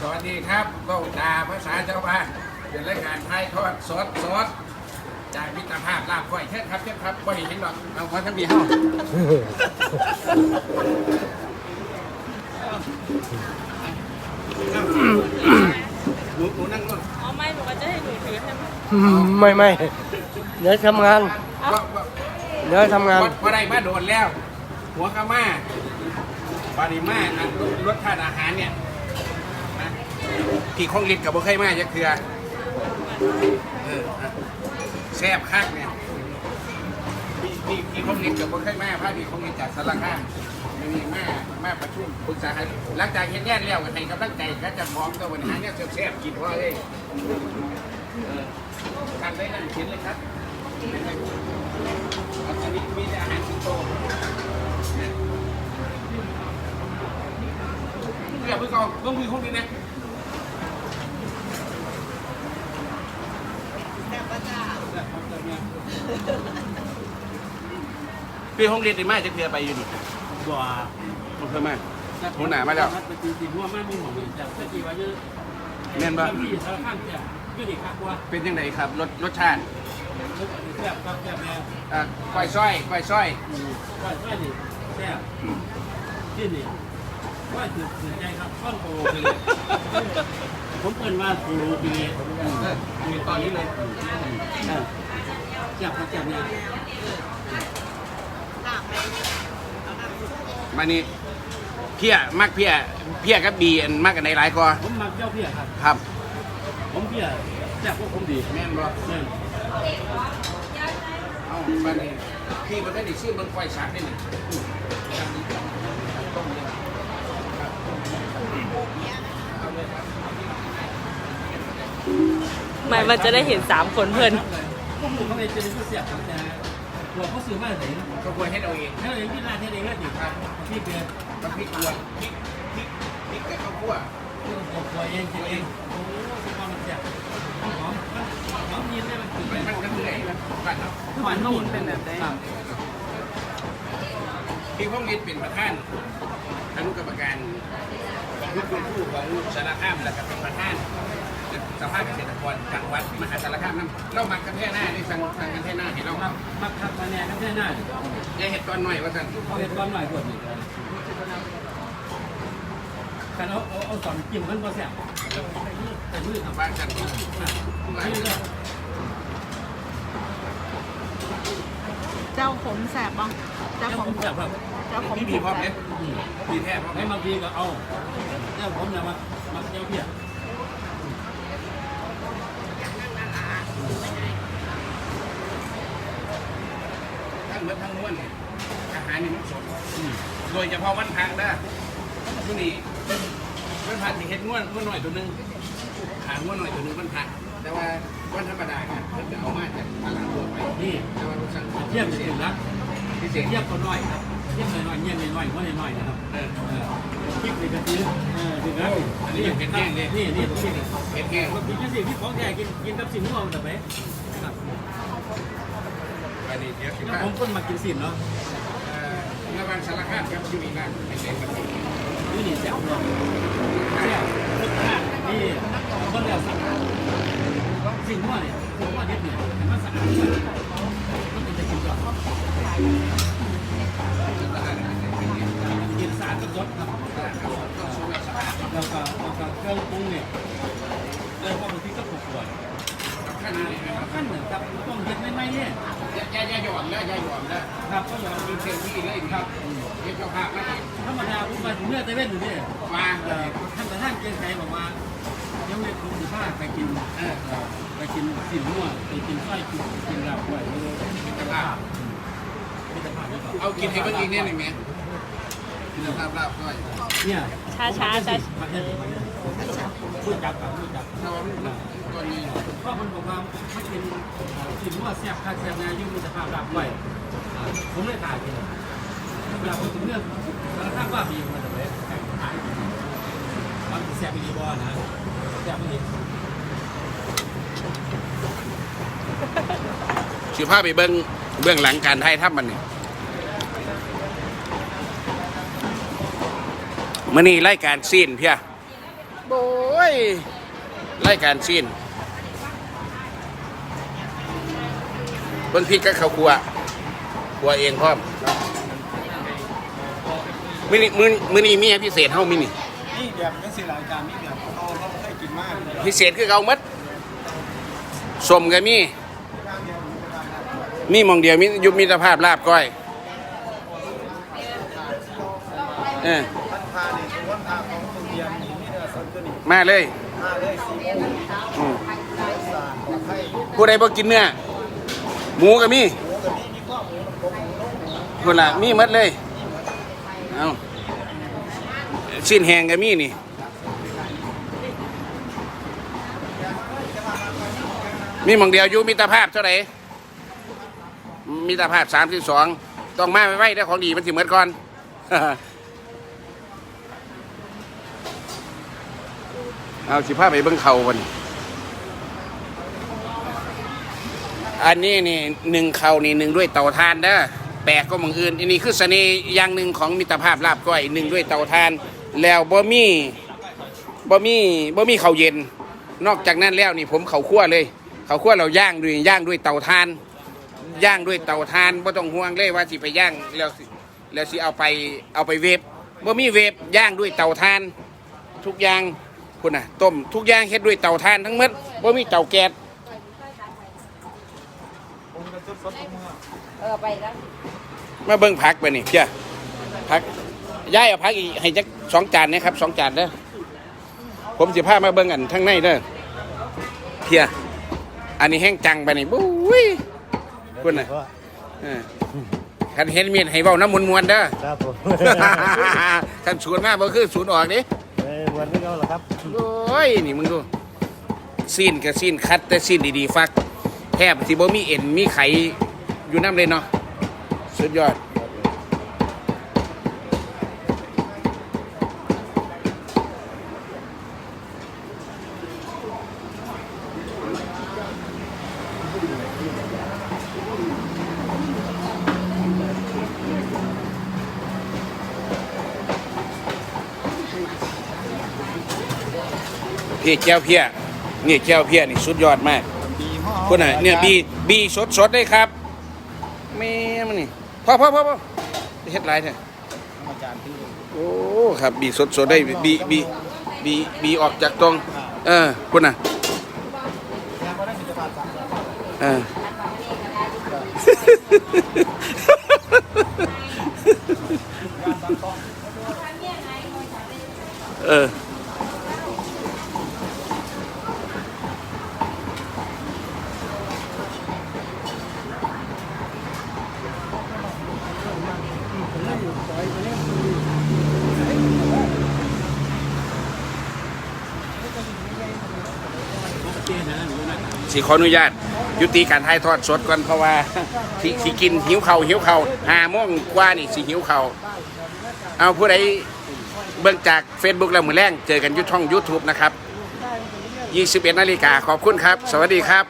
สวัสดีครับเบ้าตาภาษาชาวบ้านเป็นรายการไทยทอดสดสดจากมิตรภาพลาบก้อยเช่นครับเช่นครับก้อยเห็นหรอกเอาพอทั้งมีเฮ้าหนูหนูนั่งนู่นอ๋อไม่หนูก็จะให้หนูถือให้ไหมไม่ไม่เดี๋ยวทำงานว่าว่าเดี๋ยวทำงานว่าว่าได้มาโดนแล้ว หัวกะมาบาริมาอันรสชาติอาหารเนี่ยนะ ที่คงลิ้นกับบ่เคยมาจะเคือเออนะแซ่บคักเนี่ยที่ที่ที่คงลิ้นกับบ่เคยมาพาที่คงลิ้นจากสารคามมีมามาประชุมปรึกษากันหลังจากเห็นแย่แล้วก็ให้กำลังใจก็จะมองตัววันหาเนี่ยแซ่บๆกินว่าเลยเออทานได้นั่งกินเลยครับอันนี้มีแต่อาหารสิงโตเดี๋ยวเพิ่งเอาต้องมีคนนี้นะ พี่ห้องเรียนดีมากจะเคลียร์ไปอยู่นี่บัวผมเคยมาหัวหน้ามาแล้ว ไปตีตีหัวมามีหมองแต่ตะกี้ว่าเยอะแม่นปะ พี่สารพันแก่ยืดอีกครับว่าเป็นยังไงครับรสรสชาติรถแซ่บครับแซ่บแม่อ่าก้อยซ้อยก้อยซ้อยว่าใช่ดิแซ่บที่นี่ว่าถือถือใจครับข้อนโตคือผมเปิดว่าโตดีมีตอนนี้เลย แซ่บครับแซ่บเนี่ยมานี่เพี้ยมักเพี้ยเพี้ยกับบีอันมักกันในหลายกว่าผมมักเจ้าเพี้ยครับ ครับ ผมเพี้ยแซ่บพวกผมดีแม่นบ่เนี่ยเอ้ามานี่พี่มันได้ดิชื่อเบิ่งก้อยสักได้นี่ต้มเลยไม่มันจะได้เห็นสามคนเพื่อน พวกหมูเขาเลยจะเป็นผู้เสียบครับแต่หัวเขาซื้อมาไหนก็ควรให้เราเองให้เราเองที่ร้านที่เองก็ดีครับที่เป็นน้ำพริกกวนพริกพริกพริกกับข้าวคั่วตัวตัวเองกินเองโอ้สุดยอดมันแซ่บหอมหอมหอมยินได้มันกินมันมันก็เหนื่อยนะบ้านเราหวานนุ่มเป็นแบบไหนพี่พงฤทธิ์เป็นประธานอนุกรรมการของรุ่นคุณผู้ของสารคามและก็เป็นประธาน สภาเกษตรกรจังหวัดมหาสารคามนั่นเรามากันแท่หน้าได้สั่งสั่งกันแท่หน้าเห็นเรามักมักทักมาแน่กันแค่หน้าอย่าเห็ดตอนหน่อยว่าสั่นเขาเห็นก้อนหน่อยกดนี่แต่เอาเอาเอาสอนจิ้มมันก็แซ่บแต่มือทำบ้านสั่นนี่ก็เจ้าขมแสบบ้างเจ้าแล้วขผมมแซ่บครับเจ้าขมนี่มีพร้อมเนี่ยมีแท้พร้อมให้บางทีก็เอาแล้วผมเนี่ยมามาเจ้าเพี้ย ทั้งเมื่อทั้งมวลเนี่ยอาหารนี่มันสด โดยเฉพาะวันพระนะที่นี่วันพระที่เห็ดง่วนง่วนหน่อยตัวหนึงขาง่วนหน่อยตัวหนึงวันพระแต่ว่าวันธรรมดาเนี่ยเพิ่นจะเอามาจากตลาดทั่วไปนี่แต่ว่าสั่งเทียบกันนะพิเศษเทียบกันหน่อยครับเทียบหน่อยๆเงี้ยหน่อยๆว่าหน่อยๆนะครับเออคลิปนี่ก็ซื้อเออถึงนะนี่นี่นี่ตรงนี้นี่เห็ดแห้งมันเป็นสิ่งที่ของแท้กินกินกับสิ่งที่เราแต่ไปครับไปนี่เดี๋ยวสิแล้วว่าผมคนมากินสิ่งเนาะ เอ่อเมื่อวันสารคามครับที่มีร้านไอเด็กมันมีนี่นี่แซ่บเนาะแซ่บรสชาตินี่คนแล้วสั่งสิ่งว่าเนี่ยสิ่งว่าเด็ดเนี่ยมันสะอาดมันเป็นจะกินก่อนกินสะอาดกับรสครับแล้วก็เครื่องปรุงเนี่ยเลยพอบางทีก็ถูกกว่าขั้นนี้นะครับขั้นเหมือนกับต้องเห็ดไม่ไม่เนี่ยยาย่าย่หย่อนแล้วย่าหย่อนแล้วครับก็อย่างมี เต็มที่เลยครับเห็ดเจ้าภาพมาเองธรรมดาผมไปถึงเมื่อเตเว่นอยู่เนี่ยวางเอ่อท่านประธานเกณฑ์ใจบอกว่าเดี๋ยวเรียกคุณสุภาพไปกินเออเอ่อไปกินสิ่งมั่วไปกินไส้กินกินลาบด้วยมีเจ้าภาพมิตรภาพแล้วก็เอากินให้เพิ่นอีกเนี่ยหนึ่งไหมมีเจ้าภาพลาบด้วยเนี่ยช้าช้าช้าประเทศพูดจับกับพูดจับถ้าว่ามันตัวนี้เพราะมันบอกว่าไม่กินสิ่งมั่วแซ่บค่าแซ่บนายุ่งมิตรภาพลาบด้วยอ่า ผมเลยถ่ายกินเวลาผมถึงเรื่องสารภาพว่ามีมันจะไปถ่ายมันแซ่บอีกบ่นะแซ่บอีกสิพาไปเบิ้งเบื้องหลังการไทยทับมันนี่มื่อนี้รายการซีนเพียโบยรายการสิ้นเบิ่งพริกกับข้าวคั่ว คั่วเองพร้อมมื้อนี้มื้อมื้อนี้มีให้พิเศษเฮามีนี่นี่แบบเป็นสิรายการนี่แบบเขาเขาเคยกินมากเลยพิเศษคือเขาหมดสมก็มีมีหมองเดียวมีอยุบมีสภาพลาบก้อยเออท่านพาเนี่ยคือวันพาของตุเทียมนี่นี่เด้อสนตัวนี้มาเลยมาเลยสี่โมงอืมสารของไทยหมูผู้ใดบ่กินเนื้อหมูก็มี กับนี่มีข้อหมูมันกบหมูนุ่ มคนละมีหมดเลยเอาชิ้นแหงก็มีนี่ มีหมองเดียวอยู่มีตรภาพเท่าไหร่มีตรภาพสามสิบสองต้องมาไว้ไว้ได้ของดีมันสิเหมือนก่อน เอาสิพาไปเบิ้งเขาวัน อันนี้นี่หนึ่งเขานี่หนึ่งด้วยเตาถ่านเด้อ ปลกก็มองอื่นอันนี้คือเสน่ห์อย่างหนึ่งของมิตรภาพลาบก้อยหนึ่งด้วยเตาถ่าน แล้วบ่มีบ่มีบ่มีเขาวเย็น นอกจากนั้นแล้วนี่ผมเขาคั่วเลยเขาคั่วเราย่างด้วยย่างด้วยเตาถ่าน ย่างด้วยเตาถ่านบ่ต้องห่วงเลยว่าสิไปย่างแล้วแล้วสิเอาไปเอาไปเวฟบ่มีเวฟย่างด้วยเตาถ่าน ทุกอย่างคุณน่ะต้มทุกอย่างเฮ็ดด้วยเตาถ่านทั้งหมดบ่มีเตาแก๊สเออไปแล้ว มาเบิ่งผักไปนี่เพียผักย้ายเอาผักอีกให้จักสองจานนะครับสองจานเด้อผมสิพามาเบิ่งอันทั้งในเด้อเพียอันนี้แห้งจังไปนี่บุ้ยคุณน่ะเออคันเห็นเมียนให้เว้าน้ำมวนๆเด้อครับผมคันสวนมาบ่คือสวนออกนี่เอ้ยวันนี้ก็เหรอครับโอ้ยนี่มึงดูซีนกับซีนคัดแต่ซีนดีๆฟักแทบสิบ่มีเอ็นมีไขอยู่น้ำเลยเนาะ สุดยอดเพียแก้วเพียนี่แก้วเพียนี่สุดยอดมากดีห่อคุณน่ะเนี่ยบีบีสดสดๆเลยครับแม่มันนี่ พ่อพ่อพ่อพ่อเฮ็ดไรเถอะอาจารย์ที่โอ้ครับบีสดสดๆได้บีบีบีบีออกจากตรง เออคุณน่ะเออเออ สิขออนุญาต ยุติการถ่ายทอดสดก่อนเพราะว่าสิสิกินหิวเข่าหิวเข่าห้าโมงกว่านี่สิหิวเข่าเอาผู้ใดเบื้องจาก Facebook แล้วมือแรงเจอกันยุช่อง YouTube นะครับ 21นาฬิกาขอบคุณครับ สวัสดีครับ